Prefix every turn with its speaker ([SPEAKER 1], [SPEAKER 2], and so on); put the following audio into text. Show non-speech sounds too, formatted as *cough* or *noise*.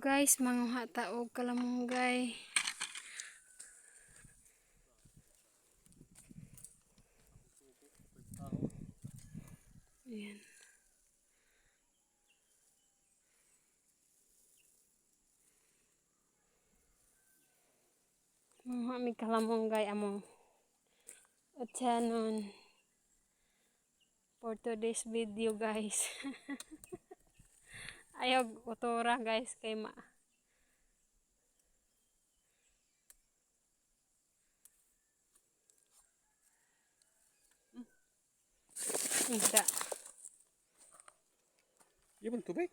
[SPEAKER 1] guys, manguha taog kalamunggay. Ayan. Manguha mi kalamunggay among Ochanon for today's video guys. *laughs* Ayaw utora guys kay ma. Isda.
[SPEAKER 2] Yung tubig.